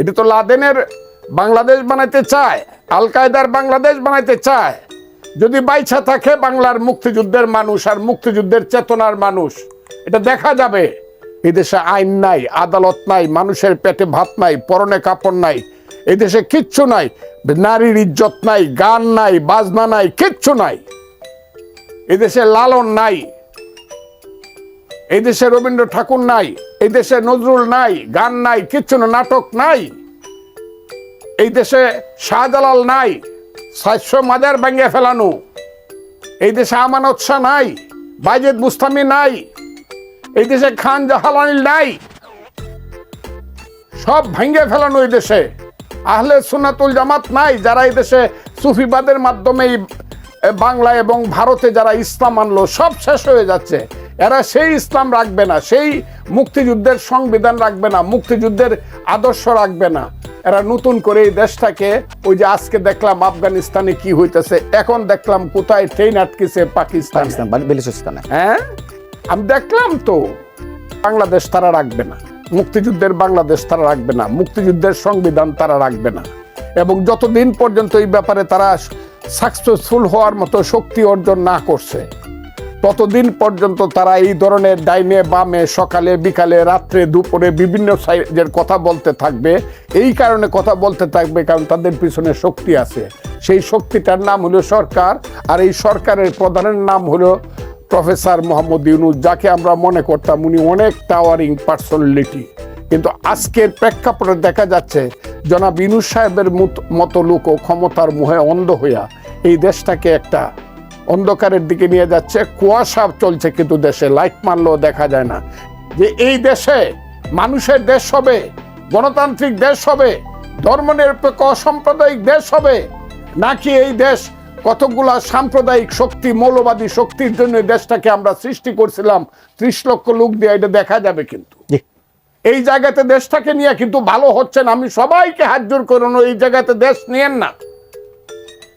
এটা তো লাদেনের বাংলাদেশ বানাইতে চায় আল কায়দার বাংলাদেশ বানাইতে চায়। যদি বাইছা থাকে বাংলার মুক্তিযুদ্ধের মানুষ আর মুক্তিযুদ্ধের চেতনার মানুষ, এটা দেখা যাবে। এই দেশে আইন নাই, আদালত নাই, মানুষের পেটে ভাত নাই, পরনে কাপড় নাই এই দেশে কিচ্ছু নাই, নারীর ইজ্জত নাই, গান নাই, বাজনা নাই, কিচ্ছু নাই। এই দেশে লালন নাই এই দেশে রবীন্দ্র ঠাকুর নাই এই দেশে নজরুল নাই, গান নাই, কিচ্ছু নাটক নাই। এই দেশে শাহজালাল নাই, সাতশো মাজার ভাঙ্গে ফেলানো। এই দেশে আমানত শাহ নাই, বাইজেদ বুস্তামি নাই। এই দেশে খান জাহালানি নাই। সব ভেঙ্গে ফেলানো এই দেশে। আহলে সুনাতুল জামাত নাই, যারা এই দেশে সুফিবাদের মাধ্যমে বাংলা এবং ভারতে যারা ইসলাম আনলো, সব শেষ হয়ে যাচ্ছে। এরা সেই ইসলাম রাখবে না সেই মুক্তিযুদ্ধের সংবিধান রাখবে না মুক্তিযুদ্ধের আদর্শ রাখবে না। এরা নতুন করে এই দেশটাকে ওই যে আজকে দেখলাম আফগানিস্তানে কি হইতেছে এখন দেখলাম কোথায় ট্রেন আটকেছে পাকিস্তান। বেলুচিস্তানে। হ্যাঁ? আমি দেখলাম তো বাংলাদেশ তারা রাখবে না মুক্তিযুদ্ধের বাংলাদেশ তারা রাখবে না মুক্তিযুদ্ধের সংবিধান তারা রাখবে না। এবং যতদিন পর্যন্ত এই ব্যাপারে তারা সাকসেসফুল হওয়ার মতো শক্তি অর্জন না করছে ততদিন পর্যন্ত তারা এই ধরনের ডাইনে বামে সকালে, বিকালে, রাত্রে, দুপুরে বিভিন্ন সাইজের কথা বলতে থাকবে। এই কারণে কথা বলতে থাকবে কারণ তাদের পিছনে শক্তি আছে। সেই শক্তিটার নাম হলো সরকার আর এই সরকারের প্রধানের নাম হলো প্রফেসর মোহাম্মদ ইউনুস, যাকে আমরা মনে করতাম উনি অনেক টাওয়ারিং পার্সোনালিটি কিন্তু আজকের প্রেক্ষাপটে দেখা যাচ্ছে জনাব ইউনুস সাহেবের মত- লোকও ক্ষমতার মুহে অন্ধ হইয়া এই দেশটাকে একটা অন্ধকারের দিকে নিয়ে যাচ্ছে কুয়াশা চলছে কিন্তু দেশে লাইট মারলেও দেখা যায় না। যে এই দেশে মানুষের দেশ হবে গণতান্ত্রিক দেশ হবে ধর্মনিরপেক্ষ অসাম্প্রদায়িক দেশ হবে নাকি এই দেশ কতগুলা সাম্প্রদায়িক শক্তি মৌলবাদী শক্তির জন্য দেশটাকে আমরা সৃষ্টি করছিলাম ত্রিশ লক্ষ লোক দিয়ে এটা দেখা যাবে কিন্তু। এই জায়গাতে দেশটাকে নিয়ে কিন্তু ভালো হচ্ছে না। আমি সবাইকে হাত জোর করুন এই জায়গাতে দেশ নিয়েন না।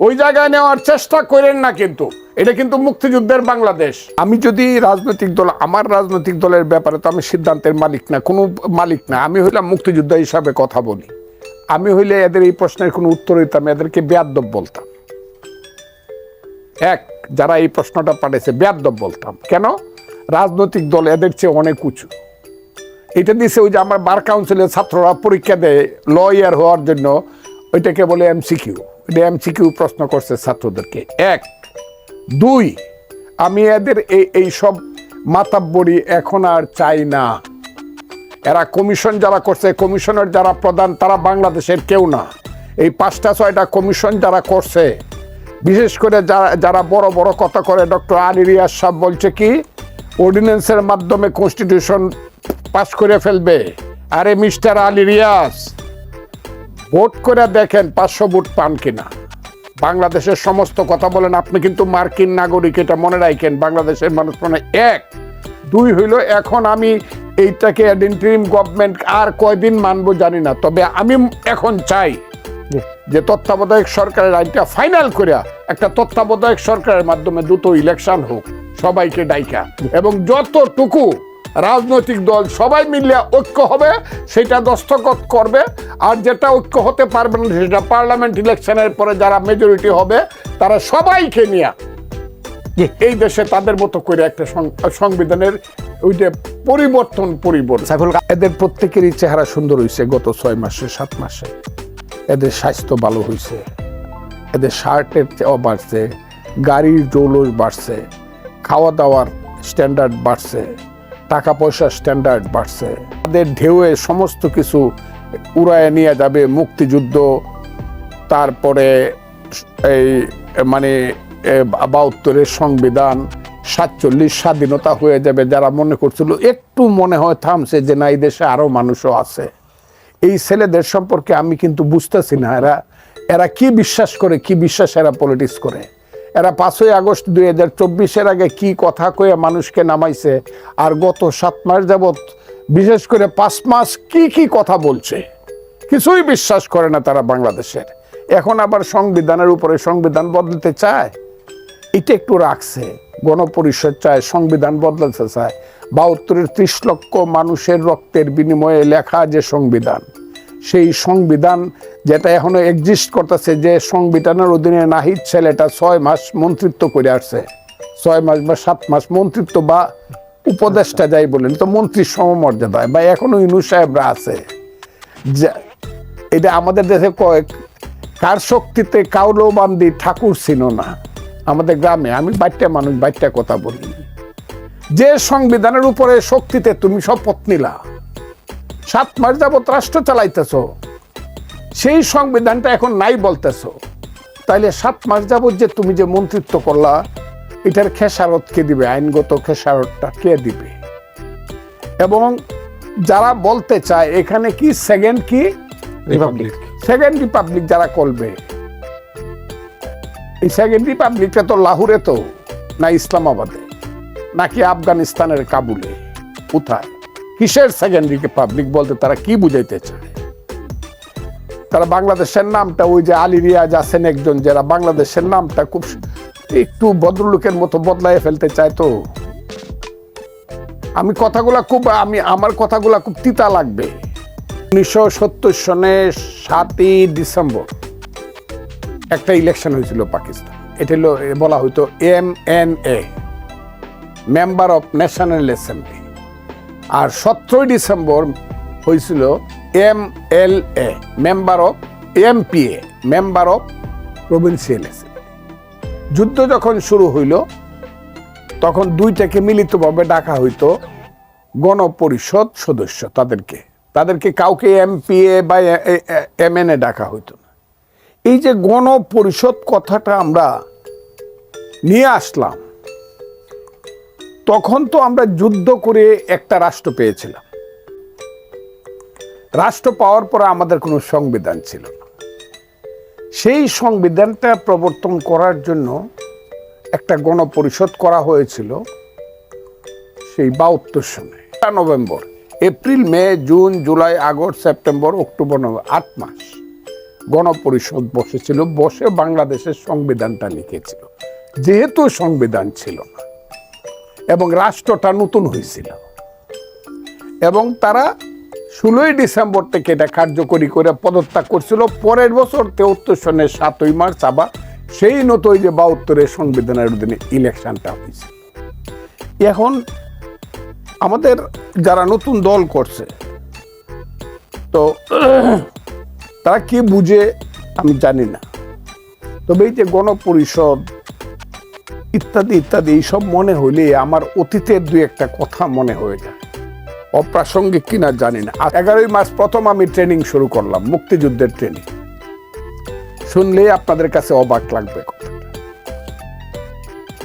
ওই জায়গায় নেওয়ার চেষ্টা করেন না কিন্তু। এটা কিন্তু মুক্তিযুদ্ধের বাংলাদেশ। আমি যদি রাজনৈতিক দল, আমার রাজনৈতিক দলের ব্যাপারে তো আমি সিদ্ধান্তের মালিক না, কোনো মালিক না। আমি হইলাম মুক্তিযোদ্ধা হিসাবে কথা বলি। আমি হইলে এদের এই প্রশ্নের কোনো উত্তর দিতাম এদেরকে বেয়াদ্দব বলতাম। এক, যারা এই প্রশ্নটা পাঠিয়েছে বেয়াদ্দব বলতাম। কেন? রাজনৈতিক দল এদের চেয়ে অনেক উঁচু। এটা দিছে ওই যে আমার বার কাউন্সিলের ছাত্ররা পরীক্ষা দেয়, লয়ার হওয়ার জন্য। ওইটাকে বলে এমসিকিউ। এমসিকিউ প্রশ্ন করছে ছাত্রদেরকে। এক। দুই, আমি এদের এই এই সব মাতাব্বরি এখন আর চাই না। এরা কমিশন যারা করছে, কমিশনের যারা প্রধান, তারা বাংলাদেশের কেউ না। এই পাঁচটা, ছয়টা কমিশন যারা করছে, বিশেষ করে যারা যারা বড় বড় কথা করে, ডক্টর আলী রিয়াজ সাহেব বলছে কি, অর্ডিন্যান্সের মাধ্যমে কনস্টিটিউশন পাশ করে ফেলবে। আরে মিস্টার আলী রিয়াজ ভোট করে দেখেন পাঁচশো ভোট পান কিনা। বাংলাদেশের সমস্ত কথা বলেন আপনি কিন্তু মার্কিন নাগরিক এটা মনে রাখেন বাংলাদেশের মানুষ মনে এক। দুই হইল এখন আমি এইটাকে ইন্টারিম গভর্নমেন্ট আর কয়দিন মানবো জানি না তবে আমি এখন চাই যে তত্ত্বাবধায়ক সরকারের আইনটা ফাইনাল করিয়া একটা তত্ত্বাবধায়ক সরকারের মাধ্যমে দ্রুত ইলেকশন হোক সবাইকে ডাইকা। এবং যতটুকু রাজনৈতিক দল সবাই মিলে ঐক্য হবে সেটা দস্তখত করবে। আর যেটা ঐক্য হতে পারবে না সেটা পার্লামেন্ট ইলেকশনের পরে যারা মেজরিটি হবে তারা সবাইকে নিয়ে এই দেশে তাদের মতো করে একটা সংবিধানের ওই যে পরিবর্তন পরিবর্তন। এদের প্রত্যেকেরই চেহারা সুন্দর হয়েছে গত ছয় মাসে সাত মাসে। এদের স্বাস্থ্য ভালো হয়েছে এদের শার্টের চেয়েও বাড়ছে। গাড়ির জৌলস বাড়ছে। খাওয়া দাওয়ার স্ট্যান্ডার্ড বাড়ছে। টাকা পয়সার স্ট্যান্ডার্ড বাড়ছে। তাদের ঢেউয়ে সমস্ত কিছু উড়ায় নিয়ে যাবে মুক্তিযুদ্ধ, তারপরে এই মানে বাহাত্তরের সংবিধান, সাতচল্লিশ স্বাধীনতা হয়ে যাবে যারা মনে করছিল, একটু মনে হয় থামছে যে না, এই দেশে আরও মানুষও আছে। এই ছেলেদের সম্পর্কে আমি কিন্তু বুঝতেছি না এরা এরা কি বিশ্বাস করে, কি বিশ্বাস এরা পলিটিক্স করে। এরা পাঁচই আগস্ট দুই হাজার চব্বিশের আগে কি কথা কয়ে মানুষকে নামাইছে? আর গত সাত মাস যাবৎ বিশেষ করে পাঁচ মাস কি কি কথা বলছে? কিছুই বিশ্বাস করে না তারা বাংলাদেশের। এখন আবার সংবিধানের উপরে সংবিধান বদলতে চায়? এটা একটু রাখছে। গণপরিষদ চায়, সংবিধান বদলাতে চায়। বাহাত্তরের ত্রিশ লক্ষ মানুষের রক্তের বিনিময়ে লেখা যে সংবিধান সেই সংবিধান যেটা এখনও এক্সিস্ট করতেছে যে সংবিধানের অধীনে নাহিদ ছেলেটা ছয় মাস মন্ত্রিত্ব করে আসছে। ছয় মাস বা সাত মাস মন্ত্রিত্ব বা উপদেষ্টা যাই বলেন তো মন্ত্রীর সমমর্যাদায় বা এখনও ইনু সাহেবরা আছে। এটা আমাদের দেশে কয়েক কার শক্তিতে কাউলো বান্দি ঠাকুর ছিল না আমাদের গ্রামে। আমি বাইটটা মানুষ বাইটটা কথা বলি। যে সংবিধানের উপরে শক্তিতে তুমি শপথ নিলা। সাত মাস যাবত রাষ্ট্র চালাইতেছ। সেই সংবিধানটা এখন নাই বলতেছ। তাইলে সাত মাস যাবত যে তুমি যে মন্ত্রিত্ব করলা এটার খেসারত কে দিবে? আইনগত খেসারতটা কে দিবে? এবং যারা বলতে চায় এখানে কি সেকেন্ড কি? রিপাবলিক সেকেন্ড রিপাবলিক যারা করবে। এই সেকেন্ড রিপাবলিকটা তো লাহোরে তো না ইসলামাবাদে নাকি আফগানিস্তানের কাবুলে? কোথায়? কিসের সেকেন্ড রিপাবলিক বলতে তারা কি বুঝাইতে চায়? তারা বাংলাদেশের নামটা ওই যে আলী রিয়াজ আছেন একজন, যারা বাংলাদেশের নামটা খুব একটু ভদ্রলোকের মতো বদলায় ফেলতে চায় তো। আমি কথাগুলা খুব, আমি, আমার কথাগুলা খুব তিতা লাগবে। উনিশশো সত্তর সনের সাতই ডিসেম্বর একটা ইলেকশন হয়েছিল পাকিস্তান। এটা বলা হইতো M N A member of national assembly আর সতেরোই ডিসেম্বর হয়েছিল M L A member of M P A member of provincial যুদ্ধ যখন শুরু হইল, তখন দুইটাকে মিলিতভাবে ডাকা হইতো গণপরিষদ সদস্য তাদেরকে। তাদেরকে কাউকে এমপিএ বা এমএনএ ডাকা হইতো না। এই যে গণপরিষদ কথাটা আমরা নিয়ে আসলাম তখন তো আমরা যুদ্ধ করে একটা রাষ্ট্র পেয়েছিলাম। রাষ্ট্র পাওয়ার পরে আমাদের কোনো সংবিধান ছিল না। সেই সংবিধানটা প্রবর্তন করার জন্য একটা গণপরিষদ করা হয়েছিল সেই বাহাত্তর সনে November, April, May, June, July, August, September, October, November, আট মাস গণপরিষদ বসেছিল, বসে বাংলাদেশের সংবিধানটা লিখেছিল। যেহেতু সংবিধান ছিল না এবং রাষ্ট্রটা নতুন হয়েছিল। এবং তারা ষোলোই ডিসেম্বর থেকে এটা কার্যকরী করে পদত্যাগ করছিল। পরের বছর তেহত্তর সনের সাতই মার্চ আবার সেই নতুন যে বাহাত্তরের সংবিধানের অধীনে ইলেকশনটা হয়েছিল এখন আমাদের যারা নতুন দল করছে, তো তারা কি বুঝে আমি জানি না। তবে এই যে গণপরিষদ ইত্যাদি ইত্যাদি, এইসব মনে হইলে আমার অতীতের দুই একটা কথা মনে হয়ে যায়। অপ্রাসঙ্গিক কিনা জানি না। আর এগারোই মাস প্রথম আমি ট্রেনিং শুরু করলাম, মুক্তিযুদ্ধের ট্রেনিং। শুনলে আপনাদের কাছে অবাক লাগবে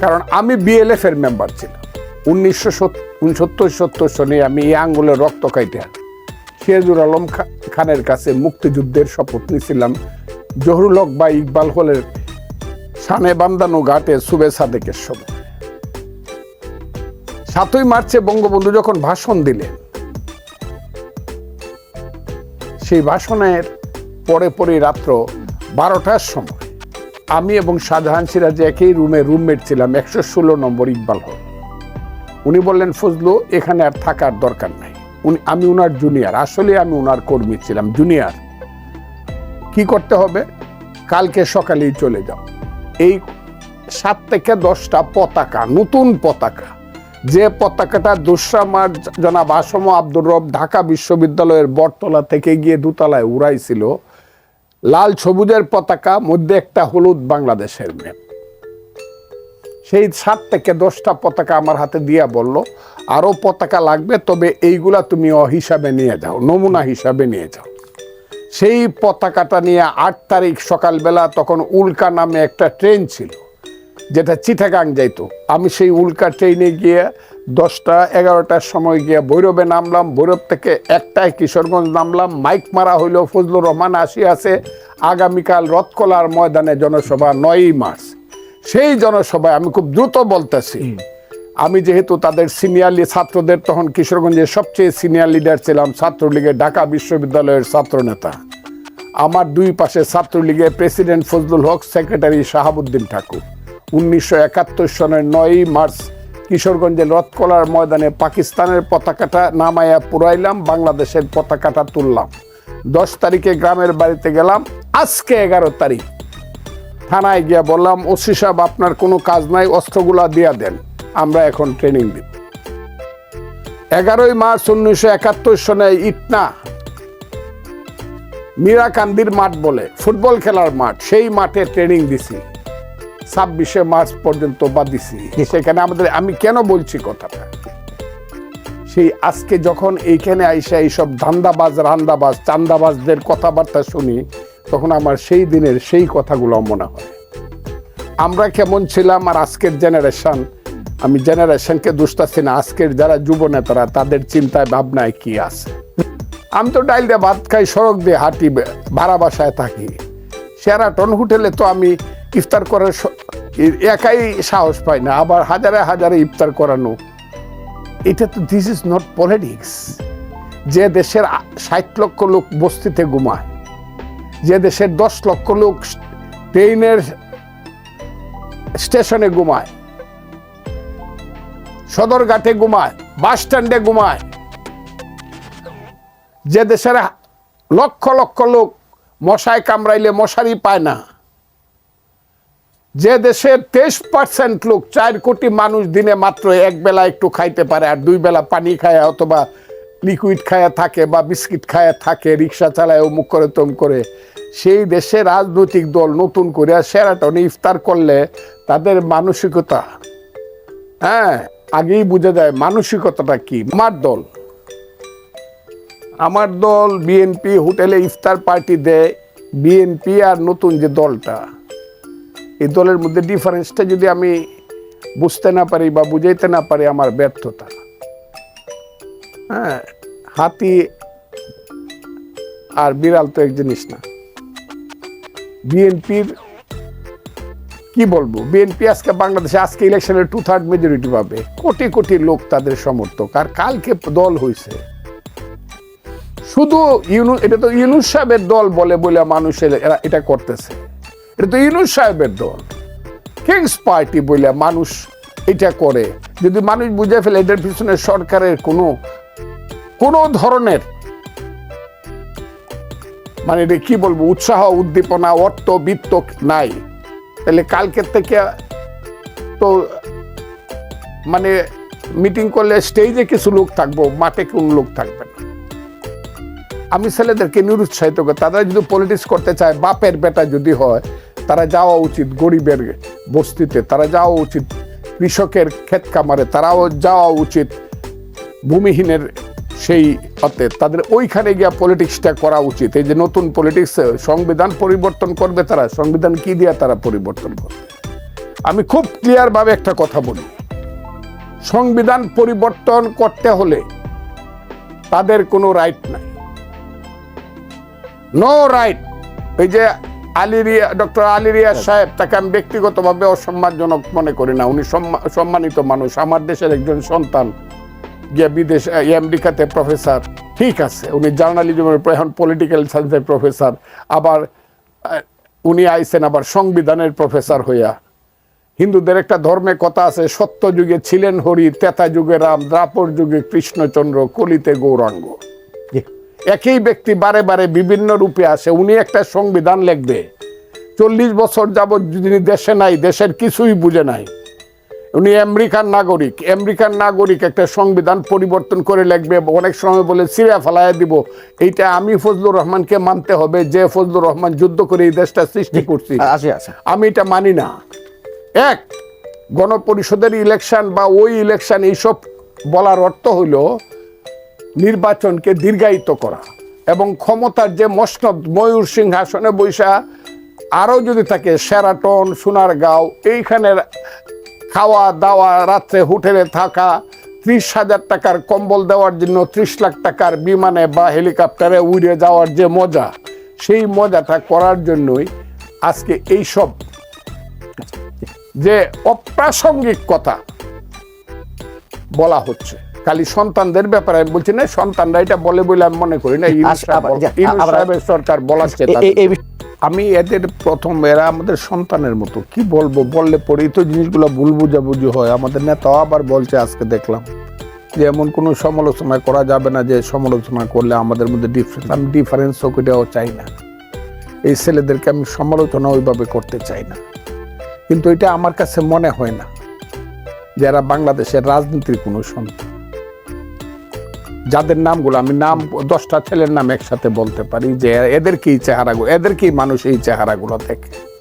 কারণ আমি বিএলএফ এর মেম্বার ছিলাম। উনিশশো উনসত্তর, সত্তর সনে আমি এই আঙ্গুলের রক্ত কাইটে সিরাজুল আলম খানের কাছে মুক্তিযুদ্ধের শপথ নিয়েছিলাম। জহরুল হক বা ইকবাল হলের সানে বান্দানো ঘাটে সুবে সাদেকের সময় সাতই মার্চে বঙ্গবন্ধু যখন ভাষণ দিলেন, সেই ভাষণের পরে পরে রাত্র বারোটার সময় আমি এবং শাহজাহান সিরাজ একই রুমে রুমমেট ছিলাম, একশো ষোলো নম্বর ইকবাল হল উনি বললেন, ফজলু, এখানে আর থাকার দরকার নাই। উনি, আমি উনার জুনিয়র আসলে আমি উনার কর্মী ছিলাম জুনিয়র কি করতে হবে? কালকে সকালেই চলে যাও। এই সাত থেকে দশটা পতাকা, নতুন পতাকা। যে পতাকাটা দুঃসামার জনাব আসম আব্দুর রব ঢাকা বিশ্ববিদ্যালয়ের বটতলা থেকে গিয়ে দুতলায় উড়াইছিল, লাল সবুজের পতাকা, মধ্যে একটা হলুদ বাংলাদেশের ম্যাপ সেই সাত থেকে দশটা পতাকা আমার হাতে দিয়া বলল আরও পতাকা লাগবে, তবে এইগুলা তুমি অ, হিসাবে নিয়ে যাও, নমুনা হিসাবে নিয়ে যাও। সেই পতাকাটা নিয়ে আট তারিখ সকালবেলা তখন উল্কা নামে একটা ট্রেন ছিল যেটা চিটাগাং যাইতো। আমি সেই উল্কা ট্রেনে গিয়ে দশটা এগারোটার সময় গিয়ে ভৈরবে নামলাম। ভৈরব থেকে একটায় কিশোরগঞ্জ নামলাম। মাইক মারা হইল ফজলুর রহমান আসি আছে। আগামীকাল রথকলার ময়দানে জনসভা নয়ই মার্চ। সেই জনসভায় আমি খুব দ্রুত বলতেছি আমি যেহেতু তাদের সিনিয়র ছাত্রদের তখন কিশোরগঞ্জের সবচেয়ে সিনিয়র লিডার ছিলাম ছাত্রলীগের ঢাকা বিশ্ববিদ্যালয়ের ছাত্রনেতা। আমার দুই পাশে ছাত্রলীগের প্রেসিডেন্ট ফজলুল হক, সেক্রেটারি শাহাবুদ্দিন ঠাকুর। উনিশশো একাত্তর সনের নয়ই মার্চ কিশোরগঞ্জের রথকলার ময়দানে পাকিস্তানের পতাকাটা নামাইয়া পুরাইলাম, বাংলাদেশের পতাকাটা তুললাম। দশ তারিখে গ্রামের বাড়িতে গেলাম, আজকে এগারো তারিখ। থানায় গিয়ে বললাম, ওসি সাহেব, আপনার কোনো কাজ নাই, অস্ত্রগুলা দিয়া দেন, আমরা এখন ট্রেনিং দিব এগারোই মার্চ উনিশশো একাত্তর সনে ইটনা মীরাকান্দির মাঠ বলে, ফুটবল খেলার মাঠ, সেই মাঠে ট্রেনিং দিছি। ছাব্বিশে মার্চ পর্যন্ত বা দিছি। সেখানে আমাদের, আমি কেন বলছি কথাটা? সেই আজকে যখন এইখানে আইসা এইসব ধান্দাবাজ, রান্দাবাজ, চান্দাবাজদের কথাবার্তা শুনি, তখন আমার সেই দিনের সেই কথাগুলো মনে হয়। আমরা কেমন ছিলাম আর আজকের জেনারেশন আমি জেনারেশনকে দুষ্টাচ্ছি না, আজকের যারা যুব নেতারা তাদের চিন্তায়, ভাবনায় কি আছে? আমি তো ডাইল দিয়ে ভাত খাই, সড়ক দিয়ে হাঁটি, ভাড়া বাসায় থাকি। সেরাটন হোটেলে তো আমি ইফতার করার একাই সাহস পাই না, আবার হাজারে হাজারে ইফতার করানো। এটা তো দিস ইজ নট পলিটিক্স যে দেশের ষাট লক্ষ লোক বস্তিতে ঘুমায়, যে দেশের দশ লক্ষ লোক ট্রেনের স্টেশনে ঘুমায়, সদরঘাটে ঘুমায় বাস স্ট্যান্ডে ঘুমায় যে দেশের লক্ষ লক্ষ লোক মশায় কামড়াইলে মশারি পায় না। যে দেশের তেইশ পার্সেন্ট লোক চার কোটি মানুষ দিনে মাত্র এক বেলা একটু খাইতে পারে আর দুই বেলা পানি খায় অথবা লিকুইড খায়া থাকে বা বিস্কিট খায়া থাকে, রিক্সা চালায়, অমুক করে, তম করে। সেই দেশে রাজনৈতিক দল নতুন করে সেরাটনে ইফতার করলে তাদের মানসিকতা হ্যাঁ আগেই বোঝা যায় মানসিকতাটা কি। আমার দল। আমার দল বিএনপি হোটেলে ইফতার পার্টি দেয়, বিএনপি আর নতুন যে দলটা। এই দলের মধ্যে ডিফারেন্সটা যদি আমি বুঝতে না পারি বা বুঝাইতে না পারি আমার ব্যর্থতা। হ্যাঁ হাতি আর বিড়াল তো এক জিনিস না। বিএনপির কি বলব? বিএনপি আজকে বাংলাদেশে, আজকে ইলেকশনের টু থার্ড মেজরিটি পাবে। কোটি কোটি লোক তাদের সমর্থক। আর কালকে দল হয়েছে শুধু ইউনু, এটা তো ইউনুস সাহেবের দল বলে বলে মানুষের এরা এটা করতেছে। এটা তো ইউনুস সাহেবের দল। কিংস পার্টি বলে মানুষ এটা করে। যদি মানুষ বুঝে ফেলে এটার পিছনে সরকারের কোনো কোনো ধরনের মানে এটা কি বলব, উৎসাহ, উদ্দীপনা, অর্থ, বৃত্ত নাই। তাহলে কালকের থেকে তো মানে মিটিং করলে স্টেজে কিছু লোক থাকব, মাঠে কোন লোক থাকবে না। আমি ছেলেদেরকে নিরুৎসাহিত করি। তারা যদি পলিটিক্স করতে চায়, বাপের বেটা যদি হয়, তারা যাওয়া উচিত গরিবের বস্তিতে, তারা যাওয়া উচিত কৃষকের ক্ষেত কামারে তারাও যাওয়া উচিত ভূমিহীনের সেই অতে তাদের ওইখানে গিয়া পলিটিক্সটা করা উচিত। এই যে নতুন পলিটিক্স সংবিধান পরিবর্তন করবে তারা, সংবিধান কি দিয়া তারা পরিবর্তন করবে? আমি খুব ক্লিয়ারভাবে একটা কথা বলি। সংবিধান পরিবর্তন করতে হলে তাদের কোনো রাইট নাই। নো রাইট এই যে আলিরিয়া ডক্টর আলিরিয়া সাহেব তাকে আমি ব্যক্তিগতভাবে অসম্মানজনক মনে করি না। উনি সম্মা- সম্মানিত মানুষ। আমার দেশের একজন সন্তান গিয়ে বিদেশ আমেরিকাতে প্রফেসর ঠিক আছে উনি জার্নালিজমের প্র- এখন পলিটিক্যাল সায়েন্সের প্রফেসর আবার উনি আইছেন আবার সংবিধানের প্রফেসর হইয়া। হিন্দুদের একটা ধর্মে কথা আছে সত্য যুগে ছিলেন হরি তেতা যুগে রাম দ্রাপর যুগে কৃষ্ণচন্দ্র কলিতে গৌরাঙ্গ। একই ব্যক্তি বারে বারে বিভিন্ন রূপে আসে উনি একটা সংবিধান লিখবে। চল্লিশ বছর যাবৎ যিনি দেশে নাই দেশের কিছুই বুঝে নাই। উনি আমেরিকান নাগরিক আমেরিকান নাগরিক একটা সংবিধান পরিবর্তন করে লিখবে অনেক সময় বলে সিরিয়া ফালাইয়া দিব। এইটা আমি ফজলুর রহমানকে মানতে হবে যে ফজলুর রহমান যুদ্ধ করে এই দেশটা সৃষ্টি করছি। আমি এটা মানি না। এক গণপরিষদের ইলেকশন বা ওই ইলেকশন এইসব বলার অর্থ হইল নির্বাচনকে দীর্ঘায়িত করা এবং ক্ষমতার যে মসনদ ময়ূর সিংহাসনে বৈশা, আরও যদি থাকে সেরাটন সোনারগাঁও এইখানে খাওয়া দাওয়া, রাত্রে হোটেলে থাকা, ত্রিশ হাজার টাকার কম্বল দেওয়ার জন্য ত্রিশ লাখ টাকার বিমানে বা হেলিকপ্টারে উড়ে যাওয়ার যে মজা, সেই মজাটা করার জন্যই আজকে এইসব। যে অপ্রাসঙ্গিক কথা বলা হচ্ছে। খালি সন্তানদের ব্যাপারে আমি বলছি না সন্তানরা এটা বলে বলে আমি মনে করি না। সরকার বলাচ্ছে আমি এদের প্রথম এরা আমাদের সন্তানের মতো। কি বলব? বললে পরে তো জিনিসগুলো ভুল বুঝাবুঝি হয়। আমাদের নেতাও আবার বলছে আজকে দেখলাম যে এমন কোনো সমালোচনা করা যাবে না যে সমালোচনা করলে আমাদের মধ্যে ডিফারেন্স আমি ডিফারেন্স ওকেটাও চাই না। এই ছেলেদেরকে আমি সমালোচনা ওইভাবে করতে চাই না। কিন্তু এটা আমার কাছে মনে হয় না যারা বাংলাদেশের রাজনীতির কোনো সন্তান। যাদের নামগুলো আমি নাম, দশটা ছেলের নাম একসাথে বলতে পারি যে এদের কি চেহারাগুলো এদেরকেই মানুষ এই চেহারাগুলো দেখে?